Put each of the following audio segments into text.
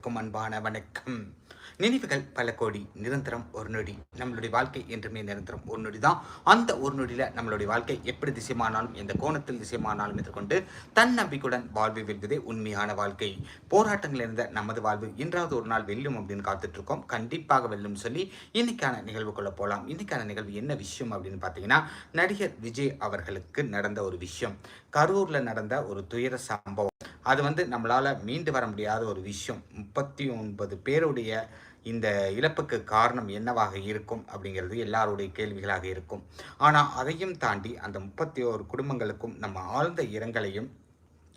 அனைவருக்கும் அன்பான வணக்கம். நினைவுகள் பல கோடி நிரந்தரம் ஒரு நொடி. நம்மளுடைய வாழ்க்கை என்றுமே நிரந்தரம் ஒரு நொடி தான் அந்த ஒரு நொடியில் நம்மளுடைய வாழ்க்கை எப்படி திசைமானாலும் எந்த கோணத்தில் திசைமானாலும் எதிர்கொண்டு தன்னம்பிக்கையுடன் வாழ்வை வெல்வதே உண்மையான வாழ்க்கை. போராட்டங்கள் இருந்த நமது வாழ்வு இன்றாவது ஒரு நாள் வெல்லும் அப்படின்னு காத்துட்ருக்கோம். கண்டிப்பாக வெல்லும் சொல்லி இன்னைக்கான நிகழ்வுக்குள்ள போகலாம் இன்னைக்கான நிகழ்வு என்ன விஷயம் அப்படின்னு பார்த்தீங்கன்னா நடிகர் விஜய் அவர்களுக்கு நடந்த ஒரு விஷயம். கரூரில் நடந்த ஒரு துயர சம்பவம். அது வந்து நம்மளால் மீண்டு வர முடியாத ஒரு விஷயம். முப்பத்தி ஒன்பது பேருடைய இந்த இழப்புக்கு காரணம் என்னவாக இருக்கும் அப்படிங்கிறது எல்லாருடைய கேள்விகளாக இருக்கும். ஆனால் அதையும் தாண்டி அந்த முப்பத்தி ஓரு குடும்பங்களுக்கும் நம்ம ஆழ்ந்த இரங்கலையும்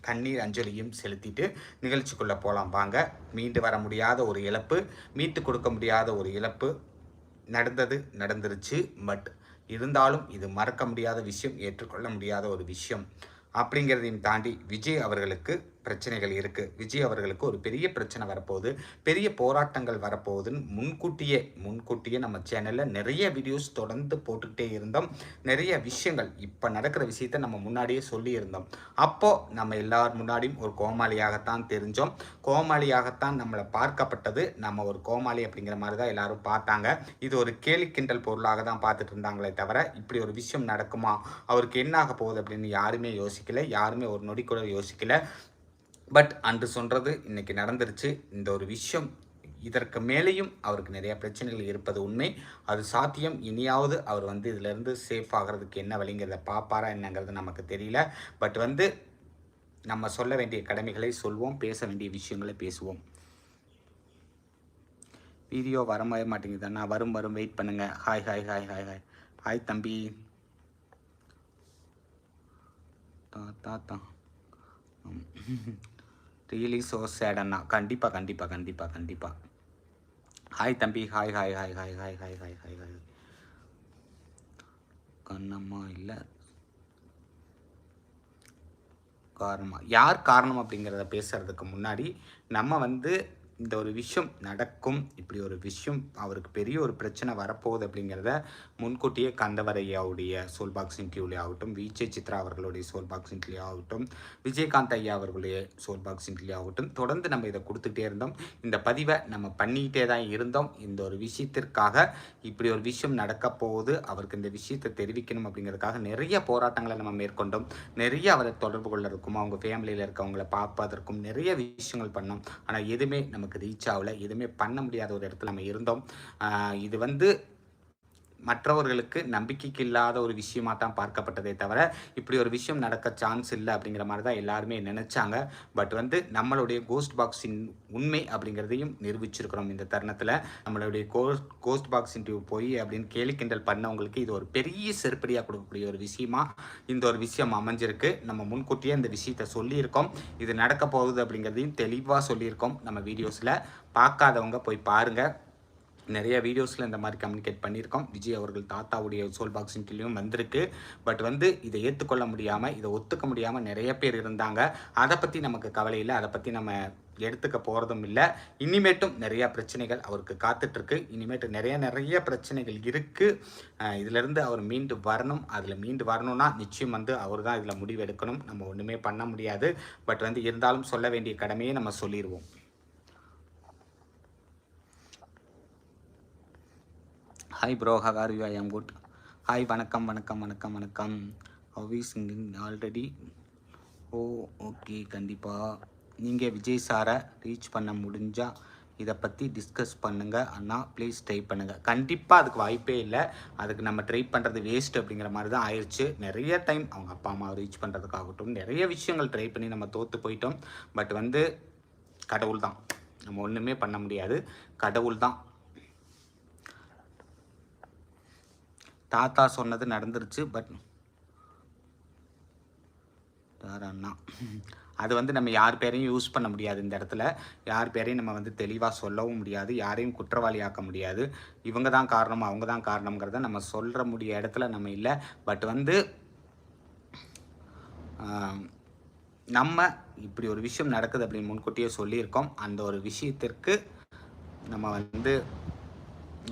கண்ணீர் அஞ்சலியும் செலுத்திட்டு நிகழ்ச்சிக்குள்ளே போகலாம் வாங்க. மீண்டு வர முடியாத ஒரு இழப்பு மீட்டு கொடுக்க முடியாத ஒரு இழப்பு நடந்தது நடந்துருச்சு. பட் இருந்தாலும் இது மறக்க முடியாத விஷயம் ஏற்றுக்கொள்ள முடியாத ஒரு விஷயம். அப்படிங்கிறதையும் தாண்டி விஜய் அவர்களுக்கு பிரச்சனைகள் இருக்குது விஜய் அவர்களுக்கு ஒரு பெரிய பிரச்சனை வரப்போகுது. பெரிய போராட்டங்கள் வரப்போகுதுன்னு முன்கூட்டியே முன்கூட்டியே நம்ம சேனலில் நிறைய வீடியோஸ் தொடர்ந்து போட்டுக்கிட்டே இருந்தோம். நிறைய விஷயங்கள் இப்போ நடக்கிற விஷயத்த நம்ம முன்னாடியே சொல்லியிருந்தோம். அப்போது நம்ம எல்லார் முன்னாடியும் ஒரு கோமாளியாகத்தான் தெரிஞ்சோம். கோமாளியாகத்தான் நம்மளை பார்க்கப்பட்டது. நம்ம ஒரு கோமாளி அப்படிங்கிற மாதிரி தான் எல்லாரும் பார்த்தாங்க. இது ஒரு கேலி கிண்டல் பொருளாக தான் பார்த்துட்டு இருந்தாங்களே தவிர இப்படி ஒரு விஷயம் நடக்குமா? அவருக்கு என்ன ஆக போகுது அப்படின்னு யாருமே யோசிக்கல. யாருமே ஒரு நொடி கூட யோசிக்கல. பட் அன்று சொல்கிறது இன்னைக்கு நடந்துருச்சு. இந்த ஒரு விஷயம் இதற்கு மேலேயும் அவருக்கு நிறையா பிரச்சனைகள் இருப்பது உண்மை. அது சாத்தியம். இனியாவது அவர் வந்து இதிலேருந்து சேஃப் ஆகிறதுக்கு என்ன வழிங்கிறத பார்ப்பாரா என்னங்கிறது நமக்கு தெரியல. பட் வந்து நம்ம சொல்ல வேண்டிய கடமைகளை சொல்வோம். பேச வேண்டிய விஷயங்களை பேசுவோம். வீடியோ வர மாட்டேங்குது அண்ணா. வரும் வரும். வெயிட் பண்ணுங்க. Hi hi hi hi hi hi தம்பி. தா தா தா. ரியலி ஸோ சேட் அண்ணா. கண்டிப்பாக கண்டிப்பாக கண்டிப்பாக கண்டிப்பாக ஹாய் தம்பி. Hi hi hi hi hi hi hi hi hi Kannamma இல்லை. காரணமாக யார் காரணம் அப்படிங்கிறத பேசுகிறதுக்கு முன்னாடி நம்ம வந்து இந்த ஒரு விஷயம் நடக்கும் இப்படி ஒரு விஷயம் அவருக்கு பெரிய ஒரு பிரச்சனை வரப்போகுது அப்படிங்கிறத முன்கூட்டியே கந்தவரையாவுடைய சோல் பாக்ஸிங் கியூலே ஆகட்டும் விஜய் சித்ரா அவர்களுடைய சோல் பாக்ஸிங் இன்டர்வியூ ஆகட்டும் விஜயகாந்த் ஐயா அவர்களுடைய சோல் பாக்ஸிங் இன்டர்வியூ ஆகட்டும் தொடர்ந்து நம்ம இதை கொடுத்துட்டே இருந்தோம். இந்த பதிவை நம்ம பண்ணிக்கிட்டே தான் இருந்தோம். இந்த ஒரு விஷயத்திற்காக இப்படி ஒரு விஷயம் நடக்க போகுது அவருக்கு இந்த விஷயத்தை தெரிவிக்கணும் அப்படிங்கிறதுக்காக நிறைய போராட்டங்களை நம்ம மேற்கொண்டோம். நிறைய அவரை தொடர்பு கொள்ளறதுக்கும் அவங்க ஃபேமிலியில் இருக்கவங்களை பார்ப்பதற்கும் நிறைய விஷயங்கள் பண்ணோம். ஆனால் எதுவுமே நமக்கு ரீச் ஆகல. எதுவுமே பண்ண முடியாத ஒரு இடத்துல நம்ம இருந்தோம். இது வந்து மற்றவர்களுக்கு நம்பிக்கைக்கு இல்லாத ஒரு விஷயமா தான் பார்க்கப்பட்டதே தவிர இப்படி ஒரு விஷயம் நடக்க சான்ஸ் இல்லை அப்படிங்கிற மாதிரி தான் எல்லாருமே நினைச்சாங்க. பட் வந்து நம்மளுடைய கோஸ்ட் பாக்ஸின் உண்மை அப்படிங்கிறதையும் நிரூபிச்சிருக்கிறோம் இந்த தருணத்தில். நம்மளுடைய கோஸ்ட் கோஸ்ட் பாக்ஸ் இன்டர்வியூ போய் அப்படின்னு கேலி கிண்டல் பண்ணவங்களுக்கு இது ஒரு பெரிய செருப்படியாக கொடுக்கக்கூடிய ஒரு விஷயமா இந்த ஒரு விஷயம் அமைஞ்சிருக்கு. நம்ம முன்கூட்டியே இந்த விஷயத்த சொல்லியிருக்கோம். இது நடக்க போகுது அப்படிங்கிறதையும் தெளிவாக சொல்லியிருக்கோம் நம்ம வீடியோஸில். பார்க்காதவங்க போய் பாருங்கள் நிறைய வீடியோஸில் இந்த மாதிரி கம்யூனிகேட் பண்ணியிருக்கோம். விஜய் அவர்கள் தாத்தாவுடைய சோல் பாக்ஸ் இன்டர்வியூவும் வந்திருக்கு. பட் வந்து இதை ஏற்றுக்கொள்ள முடியாமல் இதை ஒத்துக்க முடியாமல் நிறைய பேர் இருந்தாங்க. அதை பற்றி நமக்கு கவலை இல்லை. அதை பற்றி நம்ம எடுத்துக்க போகிறதும் இல்லை. இனிமேட்டும் நிறையா பிரச்சனைகள் அவருக்கு காத்துட்ருக்கு. இனிமேட்டு நிறைய நிறைய பிரச்சனைகள் இருக்குது இதிலேருந்து அவர் மீண்டு வரணும். அதில் மீண்டு வரணும்னா நிச்சயம் வந்து அவர் தான் இதில் முடிவு எடுக்கணும் நம்ம ஒன்றுமே பண்ண முடியாது. பட் வந்து இருந்தாலும் சொல்ல வேண்டிய கடமையை நம்ம சொல்லிடுவோம் hi bro how you I am good hi வணக்கம் வணக்கம் வணக்கம் வணக்கம். How is already oh okay கண்டிப்பாக நீங்கள் விஜய் சாரை ரீச் பண்ண முடிஞ்சால் இதை பற்றி டிஸ்கஸ் பண்ணுங்கள் அண்ணா ப்ளீஸ் ட்ரை பண்ணுங்கள் கண்டிப்பாக அதுக்கு வாய்ப்பே இல்லை. அதுக்கு நம்ம ட்ரை பண்ணுறது வேஸ்ட் அப்படிங்கிற மாதிரி தான் ஆயிடுச்சு நிறைய டைம் அவங்க அப்பா அம்மாவை ரீச் பண்ணுறதுக்காகட்டும் நிறைய விஷயங்கள் ட்ரை பண்ணி நம்ம தோற்று போயிட்டோம். பட் வந்து கடவுள் தான் நம்ம ஒன்றுமே பண்ண முடியாது. கடவுள் தான் தாத்தா சொன்னது நடந்துருச்சு பட் அண்ணா. அது வந்து நம்ம யார் பேரையும் யூஸ் பண்ண முடியாது இந்த இடத்துல. யார் பேரையும் நம்ம வந்து தெளிவாக சொல்லவும் முடியாது யாரையும் குற்றவாளியாக்க முடியாது. இவங்க தான் காரணம் அவங்க தான் காரணங்கிறத நம்ம சொல்கிற முடிய இடத்துல நம்ம இல்லை. பட் வந்து நம்ம இப்படி ஒரு விஷயம் நடக்குது அப்படின்னு முன்கூட்டியே சொல்லியிருக்கோம். அந்த ஒரு விஷயத்திற்கு நம்ம வந்து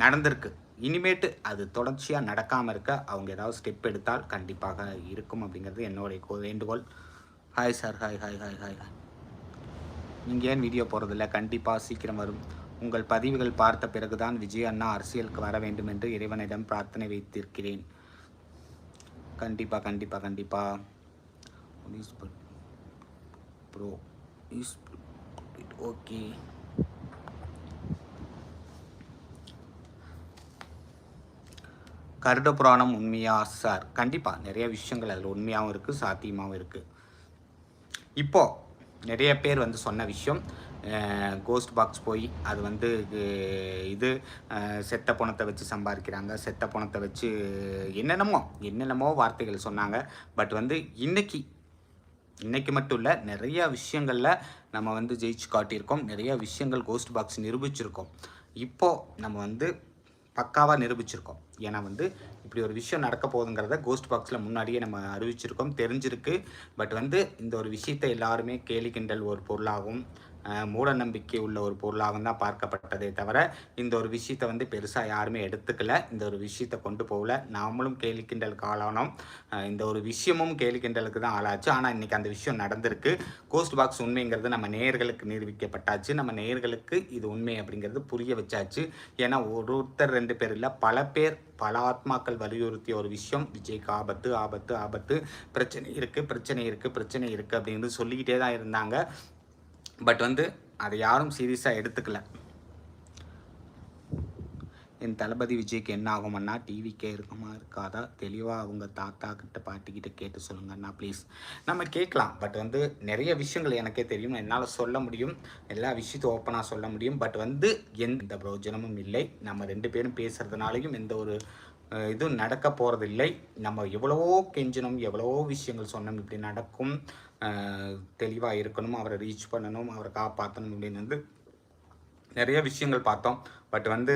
நடந்திருக்கு. இனிமேட்டு அது தொடர்ச்சியாக நடக்காமல் இருக்க அவங்க ஏதாவது ஸ்டெப் எடுத்தால் கண்டிப்பாக இருக்கும் அப்படிங்கிறது என்னுடைய வேண்டுகோள். Hi sir hi hi hi hi hi நீங்கள் ஏன் வீடியோ போகிறதில்ல கண்டிப்பாக சீக்கிரம் வரும். உங்கள் பதிவுகள் பார்த்த பிறகுதான் விஜய் அண்ணா அரசியலுக்கு வர வேண்டும் என்று இறைவனிடம் பிரார்த்தனை வைத்திருக்கிறேன். கண்டிப்பாக கண்டிப்பாக கண்டிப்பாக ப்ரோ ஓகே கருட புராணம் உண்மையா சார்? கண்டிப்பாக நிறைய விஷயங்கள் அதில் உண்மையாகவும் இருக்குது சாத்தியமாகவும் இருக்குது இப்போது நிறைய பேர் வந்து சொன்ன விஷயம் கோஸ்ட் பாக்ஸ் போய் அது வந்து இது செத்த பணத்தை வச்சு சம்பாதிக்கிறாங்க செத்த பணத்தை வச்சு என்னென்னமோ என்னென்னமோ வார்த்தைகள் சொன்னாங்க. பட் வந்து இன்னைக்கு இன்றைக்கி மட்டும் இல்லை நிறைய விஷயங்களில் நம்ம வந்து ஜெயிச்சு காட்டியிருக்கோம். நிறைய விஷயங்கள் கோஸ்ட் பாக்ஸ் நிரூபிச்சிருக்கோம். இப்போது நம்ம வந்து பக்காவாக நிரூபிச்சிருக்கோம். ஏன்னா வந்து இப்படி ஒரு விஷயம் நடக்க போகுதுங்கிறத கோஸ்ட் பாக்ஸில் முன்னாடியே நம்ம அறிவிச்சிருக்கோம் தெரிஞ்சிருக்கு. பட் வந்து இந்த ஒரு விஷயத்தை எல்லாருமே கேலி கிண்டல் ஒரு பொருளாகவும் மூட நம்பிக்கை உள்ள ஒரு பொருளாகவும் தான் பார்க்கப்பட்டதே தவிர இந்த ஒரு விஷயத்தை வந்து பெருசாக யாருமே எடுத்துக்கல. இந்த ஒரு விஷயத்தை கொண்டு போகல. நாமளும் கேலி கிண்டலுக்கு ஆளானோம் இந்த ஒரு விஷயமும் கேலி கிண்டலுக்கு தான் ஆளாச்சு. ஆனால் இன்றைக்கி அந்த விஷயம் நடந்திருக்கு. கோஸ்ட் பாக்ஸ் உண்மைங்கிறது நம்ம நேயர்களுக்கு நிரூபிக்கப்பட்டாச்சு. நம்ம நேயர்களுக்கு இது உண்மை அப்படிங்கிறது புரிய வச்சாச்சு. ஏன்னா ஒருத்தர் ரெண்டு பேர் இல்லை பல பேர் பல ஆத்மாக்கள் வலியுறுத்திய ஒரு விஷயம். விஜய்க்கு ஆபத்து ஆபத்து ஆபத்து. பிரச்சனை இருக்குது பிரச்சனை இருக்குது பிரச்சனை இருக்குது அப்படின்னு சொல்லிக்கிட்டே தான் இருந்தாங்க. பட் வந்து அதை யாரும் சீரியஸாக எடுத்துக்கல. என் தளபதி விஜய்க்கு என்ன ஆகும்னா டிவிக்கே இருக்குமா இருக்காதா? தெளிவாக அவங்க தாத்தா கிட்ட பாட்டிக்கிட்ட கேட்டு சொல்லுங்க அண்ணா ப்ளீஸ் நம்ம கேட்கலாம். பட் வந்து நிறைய விஷயங்கள் எனக்கே தெரியும். என்னால் சொல்ல முடியும். எல்லா விஷயத்தையும் ஓப்பனாக சொல்ல முடியும். பட் வந்து எந்த பிரயோஜனமும் இல்லை. நம்ம ரெண்டு பேரும் பேசுகிறதுனாலையும் எந்த ஒரு இதுவும் நடக்க போகிறதில்லை நம்ம எவ்வளவோ கெஞ்சணும் எவ்வளவோ விஷயங்கள் சொன்னோம். இப்படி நடக்கும். தெளிவாக இருக்கணும் அவரை ரீச் பண்ணணும் அவரை காப்பாற்றணும் அப்படின்னு வந்து நிறைய விஷயங்கள் பார்த்தோம். பட் வந்து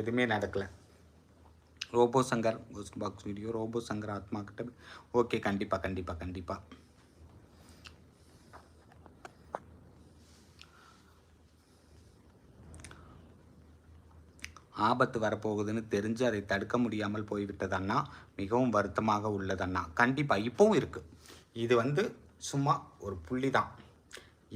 எதுவுமே நடக்கலை. Robo Shankar ghost box video robo Shankar ஆத்மா கிட்ட ஓகே கண்டிப்பாக கண்டிப்பாக கண்டிப்பாக ஆபத்து வரப்போகுதுன்னு தெரிஞ்சு அதை தடுக்க முடியாமல் போய்விட்டதண்ணா மிகவும் வருத்தமாக உள்ளதண்ணா கண்டிப்பாக இப்போவும் இருக்குது இது வந்து சும்மா ஒரு புள்ளி தான்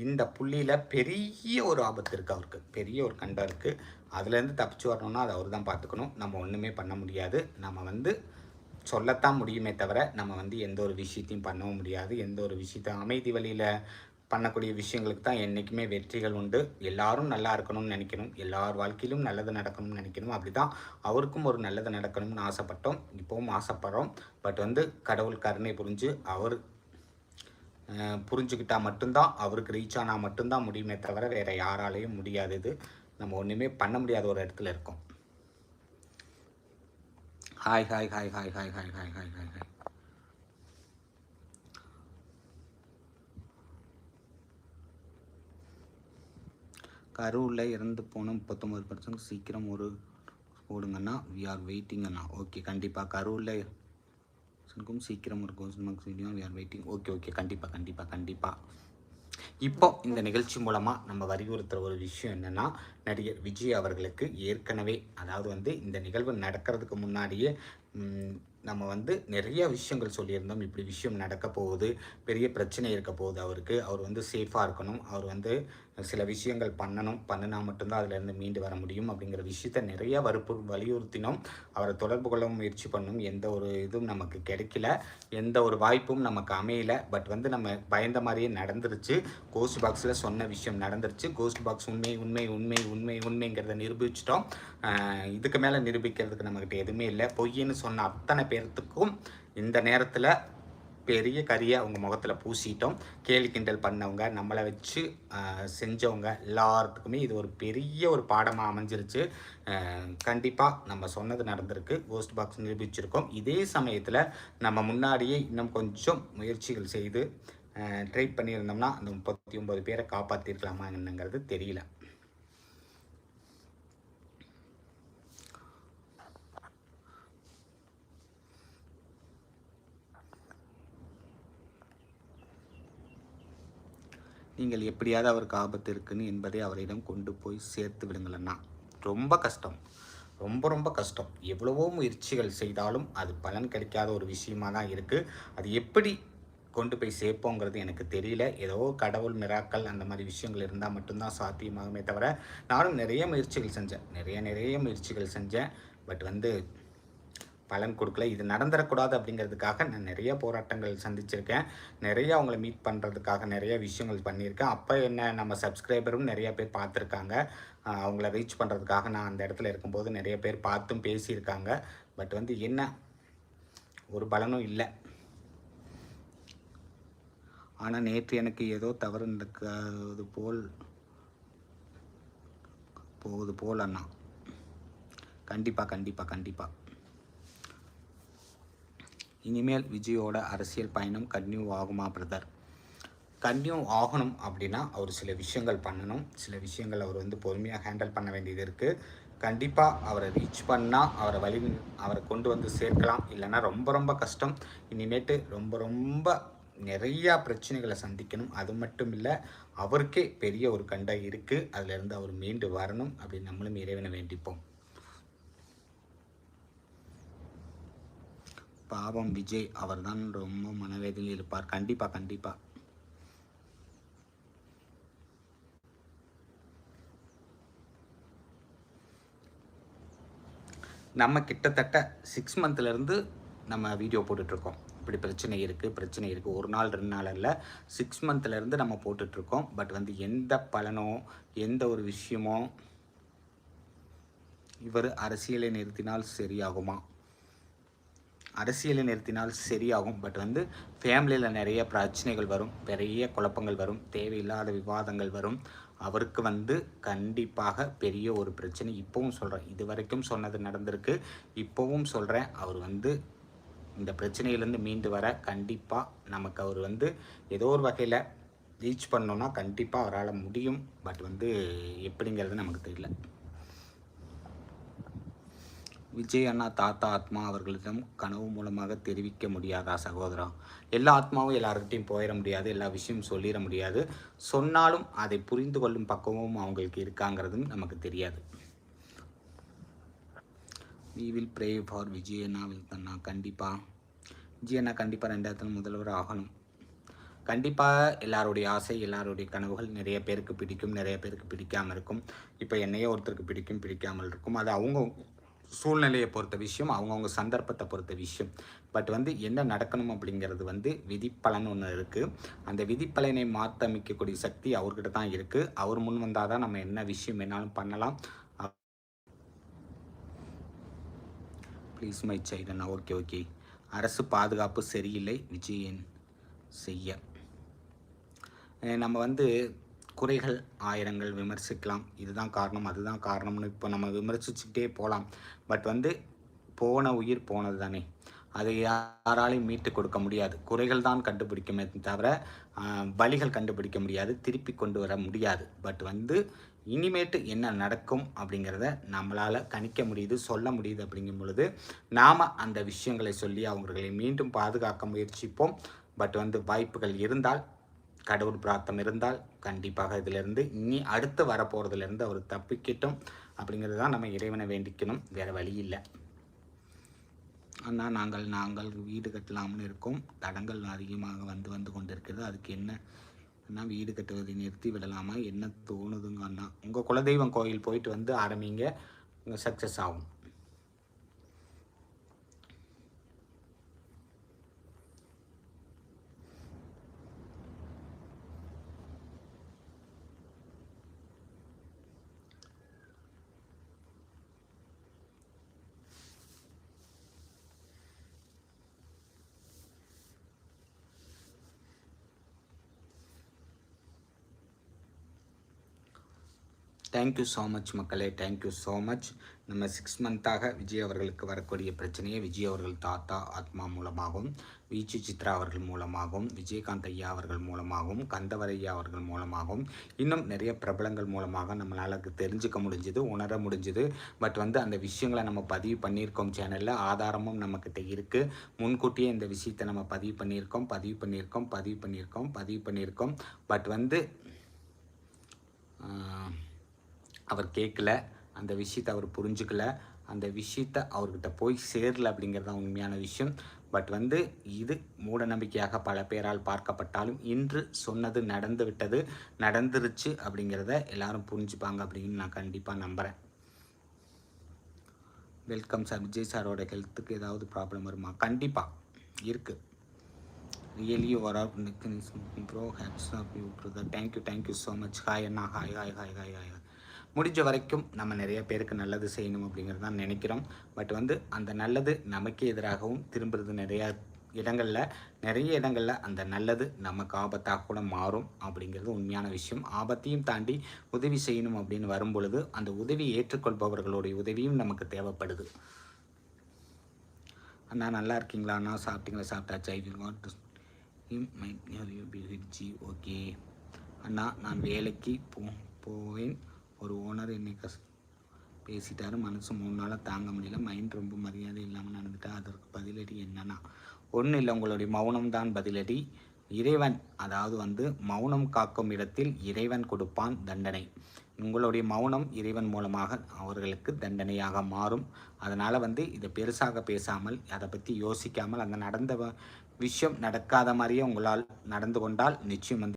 இந்த புள்ளியில் பெரிய ஒரு ஆபத்து இருக்குது அவருக்கு பெரிய ஒரு கண்டம் இருக்குது அதுலேருந்து தப்பிச்சு வரணும்னா அதை அவர் தான் பார்த்துக்கணும். நம்ம ஒன்றுமே பண்ண முடியாது. நம்ம வந்து சொல்லத்தான் முடியுமே தவிர நம்ம வந்து எந்த ஒரு விஷயத்தையும் பண்ணவும் முடியாது. எந்த ஒரு விஷயத்தையும் அமைதி வழியில் பண்ணக்கூடிய விஷயங்களுக்கு தான் என்றைக்குமே வெற்றிகள் உண்டு. எல்லாரும் நல்லா இருக்கணும்னு நினைக்கணும். எல்லார் வாழ்க்கையிலும் நல்லது நடக்கணும்னு நினைக்கணும். அப்படி தான் அவருக்கும் ஒரு நல்லது நடக்கணும்னு ஆசைப்பட்டோம். இப்போவும் ஆசைப்படுறோம். பட் வந்து கடவுள் கருணை புரிஞ்சு அவர் புரிஞ்சுக்கிட்டால் மட்டும்தான் அவருக்கு ரீச் ஆனால் மட்டும்தான் முடியுமே தவிர வேறு யாராலையும் முடியாது நம்ம ஒன்றுமே பண்ண முடியாத ஒரு இடத்துல இருக்கோம். Hi hi hi hi hi hi hi hi hi hi கரூரில் இறந்து போன முப்பத்தொம்பது பர்சன்ட் சீக்கிரம் ஒரு போடுங்கண்ணா வி ஆர் வெயிட்டிங் அண்ணா. ஓகே கண்டிப்பாக கரூரில் பர்சனுக்கும் சீக்கிரம் ஒரு ghost marks video we are waiting okay okay கண்டிப்பாக கண்டிப்பாக கண்டிப்பாக இப்போ இந்த நிகழ்ச்சி மூலமாக நம்ம வலியுறுத்துகிற ஒரு விஷயம் என்னென்னா நடிகர் விஜய் அவர்களுக்கு ஏற்கனவே அதாவது வந்து இந்த நிகழ்வு நடக்கிறதுக்கு முன்னாடியே நம்ம வந்து நிறைய விஷயங்கள் சொல்லியிருந்தோம். இப்படி விஷயம் நடக்க போகுது. பெரிய பிரச்சனை இருக்க போகுது அவருக்கு. அவர் வந்து சேஃபாக இருக்கணும். அவர் வந்து சில விஷயங்கள் பண்ணணும். பண்ணினா மட்டும்தான் அதிலேருந்து மீண்டு வர முடியும் அப்படிங்கிற விஷயத்த நிறைய வறுப்பு வலியுறுத்தினோம். அவரை தொடர்பு கொள்ள முயற்சி பண்ணும். எந்த ஒரு இதுவும் நமக்கு கிடைக்கல. எந்த ஒரு வாய்ப்பும் நமக்கு அமையல. பட் வந்து நம்ம பயந்த மாதிரியே நடந்துருச்சு. கோஸ்ட் பாக்ஸில் சொன்ன விஷயம் நடந்துருச்சு. கோஸ்ட் பாக்ஸ் உண்மை உண்மை உண்மை உண்மை உண்மைங்கிறத நிரூபிச்சிட்டோம். இதுக்கு மேலே நிரூபிக்கிறதுக்கு நம்மக்கிட்ட எதுவுமே இல்லை. பொய்ன்னு சொன்ன அத்தனை பேர் பேர்த்துக்கும் இந்த நேரத்தில் பெரிய கரியை அவங்க முகத்தில் பூசிட்டோம். கேலி கிண்டல் பண்ணவங்க நம்மளை வச்சு செஞ்சவங்க எல்லாத்துக்குமே இது ஒரு பெரிய ஒரு பாடமாக அமைஞ்சிருச்சு. கண்டிப்பாக நம்ம சொன்னது நடந்திருக்கு. கோஸ்ட் பாக்ஸ் நிரூபிச்சிருக்கோம். இதே சமயத்தில் நம்ம முன்னாடியே இன்னும் கொஞ்சம் முயற்சிகள் செய்து ட்ரை பண்ணியிருந்தோம்னா அந்த முப்பத்தி ஒன்பது பேரை காப்பாற்றிருக்கலாமாங்கிறது தெரியல. நீங்கள் எப்படியாவது அவருக்கு ஆபத்து இருக்குன்னு என்பதை அவரிடம் கொண்டு போய் சேர்த்து விடுங்களண்ணா ரொம்ப கஷ்டம். ரொம்ப ரொம்ப கஷ்டம். எவ்வளவோ முயற்சிகள் செய்தாலும் அது பலன் கிடைக்காத ஒரு விஷயமாக தான் இருக்குது அது எப்படி கொண்டு போய் சேர்ப்போங்கிறது எனக்கு தெரியல. ஏதோ கடவுள் மிராக்கள் அந்த மாதிரி விஷயங்கள் இருந்தால் மட்டும்தான் சாத்தியமாகுமே தவிர நானும் நிறைய முயற்சிகள் செஞ்சேன். நிறைய நிறைய முயற்சிகள் செஞ்சேன். பட் வந்து பலன் கொடுக்கல. இது நடந்துடக்கூடாது அப்படிங்கிறதுக்காக நான் நிறைய போராட்டங்கள் சந்திச்சிருக்கேன். நிறைய அவங்கள மீட் பண்ணுறதுக்காக நிறைய விஷயங்கள் பண்ணியிருக்கேன். அப்போ என்ன நம்ம சப்ஸ்கிரைபரும் நிறைய பேர் பார்த்துருக்காங்க. அவங்கள ரீச் பண்ணுறதுக்காக நான் அந்த இடத்துல இருக்கும்போது நிறைய பேர் பார்த்தும் பேசியிருக்காங்க. பட் வந்து என்ன ஒரு பலனும் இல்லை. ஆனால் நேற்று எனக்கு ஏதோ தவறு நடக்காது போல் போகுது போல் அண்ணா. கண்டிப்பாக கண்டிப்பாக கண்டிப்பாக இனிமேல் விஜயோட அரசியல் பயணம் கன்டினியூ ஆகுமா பிரதர் கன்டினியூ ஆகணும் அப்படின்னா அவர் சில விஷயங்கள் பண்ணணும். சில விஷயங்கள் அவர் வந்து பொறுமையாக ஹேண்டில் பண்ண வேண்டியது இருக்குது கண்டிப்பாக அவரை ரீச் பண்ணால் அவரை வழி அவரை கொண்டு வந்து சேர்க்கலாம். இல்லைன்னா ரொம்ப ரொம்ப கஷ்டம். இனிமேட்டு ரொம்ப ரொம்ப நிறையா பிரச்சனைகளை சந்திக்கணும். அது மட்டும் இல்லை அவருக்கே பெரிய ஒரு கண்டை இருக்குது அதிலிருந்து அவர் மீண்டு வரணும் அப்படின்னு நம்மளும் இறைவனை வேண்டிப்போம். பாவம் விஜய் அவர்தான் ரொம்ப மனவேதனையில் இருப்பார். கண்டிப்பாக கண்டிப்பாக நம்ம கிட்டத்தட்ட சிக்ஸ் மந்த்லேருந்து நம்ம வீடியோ போட்டுட்ருக்கோம். இப்படி பிரச்சனை இருக்குது பிரச்சனை இருக்குது ஒரு நாள் ரெண்டு நாள் இல்லை சிக்ஸ் மந்த்லேருந்து நம்ம போட்டுட்ருக்கோம். பட் வந்து எந்த பலனோ எந்த ஒரு விஷயமோ இவர் அரசியலை நிறுத்தினால் சரியாகுமா? அரசியலை நிறுத்தினால் சரியாகும். பட் வந்து ஃபேமிலியில் நிறைய பிரச்சனைகள் வரும். பெரிய குழப்பங்கள் வரும். தேவையில்லாத விவாதங்கள் வரும். அவருக்கு வந்து கண்டிப்பாக பெரிய ஒரு பிரச்சனை. இப்போவும் சொல்கிறேன் இது வரைக்கும் சொன்னது நடந்திருக்கு. இப்போவும் சொல்கிறேன் அவர் வந்து இந்த பிரச்சனையிலேருந்து மீண்டு வர கண்டிப்பாக நமக்கு அவர் வந்து ஏதோ ஒரு வகையில் ரீச் பண்ணோன்னா கண்டிப்பாக அவரால் முடியும். பட் வந்து எப்படிங்கிறது நமக்கு தெரியல. விஜய் அண்ணா தாத்தா ஆத்மா அவர்களிடம் கனவு மூலமாக தெரிவிக்க முடியாதா சகோதரா? எல்லா ஆத்மாவும் எல்லாருக்கிட்டையும் போயிட முடியாது எல்லா விஷயமும் சொல்லிட முடியாது. சொன்னாலும் அதை புரிந்து கொள்ளும் பக்குவமும் அவங்களுக்கு இருக்காங்கிறதும் நமக்கு தெரியாது. We will pray for Vijay Anna will கண்டிப்பாக விஜய் அண்ணா கண்டிப்பாக ரெண்டாயிரத்தில் முதல்வர் ஆகணும். கண்டிப்பாக எல்லாருடைய ஆசை எல்லாருடைய கனவுகள் நிறைய பேருக்கு பிடிக்கும் நிறைய பேருக்கு பிடிக்காமல் இருக்கும். இப்போ என்னையே ஒருத்தருக்கு பிடிக்கும் பிடிக்காமல் இருக்கும். அது அவங்க சூழ்நிலையை பொறுத்த விஷயம் அவங்கவுங்க சந்தர்ப்பத்தை பொறுத்த விஷயம். பட் வந்து என்ன நடக்கணும் அப்படிங்கிறது வந்து விதிப்பலன் ஒன்று இருக்குது அந்த விதிப்பலனை மாற்றமைக்கக்கூடிய சக்தி அவர்கிட்ட தான் இருக்குது அவர் முன் வந்தால் தான் நம்ம என்ன விஷயம் வேணாலும் பண்ணலாம். ப்ளீஸ் மை சைல்டனா ஓகே ஓகே அரசு பாதுகாப்பு சரியில்லை விஜயன் செய்ய. நம்ம வந்து குறைகள் ஆயிரங்கள் விமர்சிக்கலாம். இதுதான் காரணம் அதுதான் காரணம்னு இப்போ நம்ம விமர்சிச்சுக்கிட்டே போகலாம் பட் வந்து போன உயிர் போனது தானே அதை யாராலையும் மீட்டு கொடுக்க முடியாது. குறைகள் தான் கண்டுபிடிக்குமே தவிர வழிகள் கண்டுபிடிக்க முடியாது திருப்பி கொண்டு வர முடியாது. பட் வந்து இனிமேட்டு என்ன நடக்கும் அப்படிங்கிறத நம்மளால் கணிக்க முடியுது சொல்ல முடியுது அப்படிங்கும் பொழுது நாம் அந்த விஷயங்களை சொல்லி அவங்களை மீண்டும் பாதுகாக்க முயற்சிப்போம். பட் வந்து வாய்ப்புகள் இருந்தால் கடவுள் பிரார்த்தம் இருந்தால் கண்டிப்பாக இதிலிருந்து இனி அடுத்து வரப்போகிறதுலேருந்து அவர் தப்பிக்கட்டும். அப்படிங்கிறது தான் நம்ம இறைவனை வேண்டிக்கணும். வேறு வழி இல்லை. ஆனால் நாங்கள் நாங்கள் வீடு கட்டலாம்னு இருக்கோம். தடங்கள் அதிகமாக வந்து வந்து கொண்டிருக்கிறது. அதுக்கு என்ன அண்ணா வீடு கட்டுவதை நிறுத்தி விடலாமா? என்ன தோணுதுங்க அண்ணா? உங்கள் குலதெய்வம் கோயில் போயிட்டு வந்து ஆரம்பிங்க. சக்ஸஸ் ஆகும். தேங்க்யூ ஸோ மச் மக்களே. தேங்க்யூ ஸோ மச் நம்ம சிக்ஸ் மந்த்தாக விஜய் அவர்களுக்கு வரக்கூடிய பிரச்சனையை விஜய் அவர்கள் தாத்தா ஆத்மா மூலமாகவும் வீச்சு சித்ரா அவர்கள் மூலமாகவும் விஜயகாந்த் ஐயா அவர்கள் மூலமாகவும் கந்தவர் ஐயா அவர்கள் மூலமாகவும் இன்னும் நிறைய பிரபலங்கள் மூலமாக நம்மளால் தெரிஞ்சுக்க முடிஞ்சுது உணர முடிஞ்சுது. பட் வந்து அந்த விஷயங்களை நம்ம பதிவு பண்ணியிருக்கோம் சேனலில். ஆதாரமும் நம்மக்கிட்ட இருக்குது முன்கூட்டியே இந்த விஷயத்தை நம்ம பதிவு பண்ணியிருக்கோம் பதிவு பண்ணியிருக்கோம் பதிவு பண்ணியிருக்கோம் பதிவு பண்ணியிருக்கோம். பட் வந்து அவர் கேட்கல அந்த விஷயத்தை அவர் புரிஞ்சுக்கல அந்த விஷயத்த அவர்கிட்ட போய் சேரல அப்படிங்கிறது தான் உண்மையான விஷயம். பட் வந்து இது மூட நம்பிக்கையாக பல பேரால் பார்க்கப்பட்டாலும் இன்று சொன்னது நடந்து விட்டது நடந்துருச்சு அப்படிங்கிறத எல்லாரும் புரிஞ்சுப்பாங்க அப்படின்னு நான் கண்டிப்பாக நம்புகிறேன் வெல்கம் சார் விஜய் சாரோட ஹெல்த்துக்கு ஏதாவது ப்ராப்ளம் வருமா? கண்டிப்பாக இருக்குது ரியலி ஒரு bro hats off you thank you thank you so much hi Anna. Hi hi hi hi hi முடிஞ்ச வரைக்கும் நம்ம நிறைய பேருக்கு நல்லது செய்யணும் அப்படிங்கிறது தான் நினைக்கிறோம். பட் வந்து அந்த நல்லது நமக்கு எதிராகவும் திரும்புறது நிறையா இடங்களில் நிறைய இடங்களில் அந்த நல்லது நமக்கு ஆபத்தாக கூட மாறும் அப்படிங்கிறது உண்மையான விஷயம். ஆபத்தையும் தாண்டி உதவி செய்யணும் அப்படின்னு வரும்பொழுது அந்த உதவி ஏற்றுக்கொள்பவர்களுடைய உதவியும் நமக்கு தேவைப்படுது. அண்ணா நல்லா இருக்கீங்களா? அண்ணா சாப்பிட்டீங்களா? சாப்பிட்டாச்சா? I will what ji okay அண்ணா நான் வேலைக்கு போ போவேன். ஒரு ஓனர் என்னை கஸ் பேசிட்டாரு. மனசு மூணு நாளாக தாங்க முடியல. மைண்ட் ரொம்ப மரியாதை இல்லாமல் நடந்துட்டா. அதற்கு பதிலடி என்னன்னா ஒன்றும் இல்லை. உங்களுடைய மௌனம் தான் பதிலடி. இறைவன் அதாவது வந்து மௌனம் காக்கும் இடத்தில் இறைவன் கொடுப்பான் தண்டனை. உங்களுடைய மௌனம் இறைவன் மூலமாக அவர்களுக்கு தண்டனையாக மாறும். அதனால் வந்து இதை பெருசாக பேசாமல் அதை பற்றி யோசிக்காமல் அந்த நடந்த விஷயம் நடக்காத மாதிரியே உங்களால் நடந்து கொண்டால் நிச்சயம் வந்து